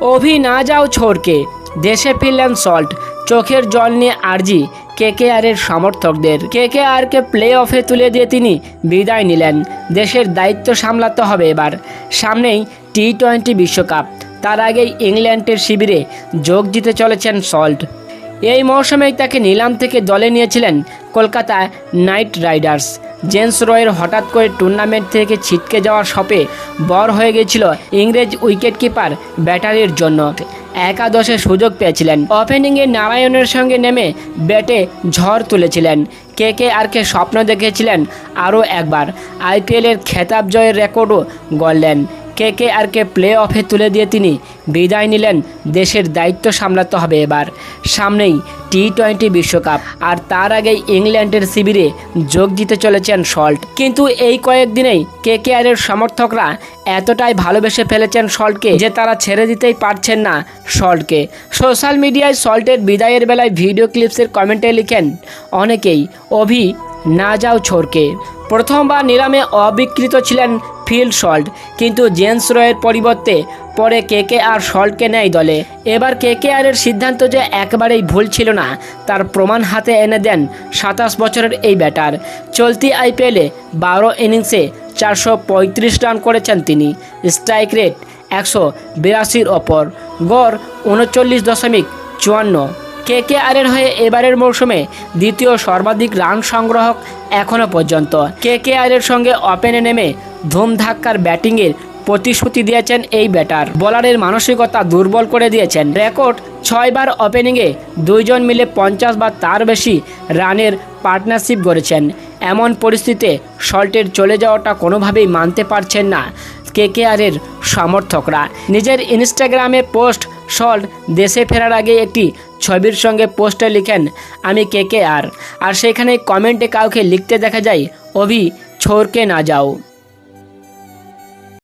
অভি না যাও ছোড়কে দেশে ফিরলেন সল্ট। চোখের জল নিয়ে আরজি কেকেআরের সমর্থকদের। কেকেআরকে প্লে অফে তুলে দিয়ে তিনি বিদায় নিলেন। দেশের দায়িত্ব সামলাতে হবে এবার। সামনেই টি টোয়েন্টি বিশ্বকাপ। তার আগেই ইংল্যান্ডের শিবিরে যোগ দিতে চলেছেন সল্ট। এই তাকে নিলাম থেকে দলে নিয়েছিলেন কলকাতা নাইট রাইডার্স। জেমস রয়ের হঠাৎ করে টুর্নামেন্ট থেকে ছিটকে যাওয়ার শপে বর হয়ে গিয়েছিল ইংরেজ উইকেটকিপার ব্যাটারির জন্য। একাদশে সুযোগ পেয়েছিলেন। ওপেনিংয়ে নারায়ণের সঙ্গে নেমে ব্যাটে ঝড় তুলেছিলেন। কে কে আর কে স্বপ্ন দেখেছিলেন আরও একবার। আইপিএলের খেতাব জয়ের রেকর্ডও গড়লেন। কে কে আর কে প্লে অফে তুলে দিয়ে তিনি বিদায় নিলেন, দেশের দায়িত্ব সামলাতে হবে এবার। সামনেই টি টোয়েন্টি বিশ্বকাপ, আর তার আগেই ইংল্যান্ডের শিবিরে যোগ দিতে চলেছেন সল্ট। কিন্তু এই কয়েকদিনেই কে কে আরের সমর্থকরা এতটাই ভালোবেসে ফেলেছেন সল্টকে যে তারা ছেড়ে দিতেই পারছেন না সল্টকে। সোশ্যাল মিডিয়ায় সল্টের বিদায়ের বেলায় ভিডিও ক্লিপসের কমেন্টে লিখেন, অনেকেই অভি না যাও ছোড়কে প্রথমবার নিলামে অবিকৃত ছিলেন ফিল সল্ট, কিন্তু জেন্স রয়ের পরিবর্তে পরে কেকে আর সল্টকে নেয় দলে। এবার কেকে আরের সিদ্ধান্ত যে একবারেই ভুল ছিল না, তার প্রমাণ হাতে এনে দেন সাতাশ বছরের এই ব্যাটার। চলতি আইপিএলে বারো ইনিংসে চারশো পঁয়ত্রিশ রান করেছেন তিনি। স্ট্রাইক রেট একশো বিরাশির ওপর। গড় উনচল্লিশ দশমিক চুয়ান্ন। কে কে আরের হয়ে এবারের মৌসুমে দ্বিতীয় সর্বাধিক রান সংগ্রাহক এখনও পর্যন্ত? কে কে আরের সঙ্গে ওপেনে নেমে ধুমধাক্কার ব্যাটিংয়ের প্রতিশ্রুতি দিয়েছেন এই ব্যাটার? বোলারের মানসিকতা দুর্বল করে দিয়েছেন। রেকর্ড ছয়বার ওপেনিংয়ে দুইজন মিলে পঞ্চাশ বা তার বেশি রানের পার্টনারশিপ গড়েছেন। এমন পরিস্থিতিতে সল্টের চলে যাওয়াটা কোনোভাবেই মানতে পারছেন না কেকেআরের সমর্থকরা। নিজের ইনস্টাগ্রামে পোস্ট সল্ট দেশে ফেরার আগে একটি ছবির সঙ্গে পোস্টে লিখেন, আমি কে কে আর। আর সেখানে কমেন্টে কাউকে লিখতে দেখা যায়, অভি ছোরকে না যাও।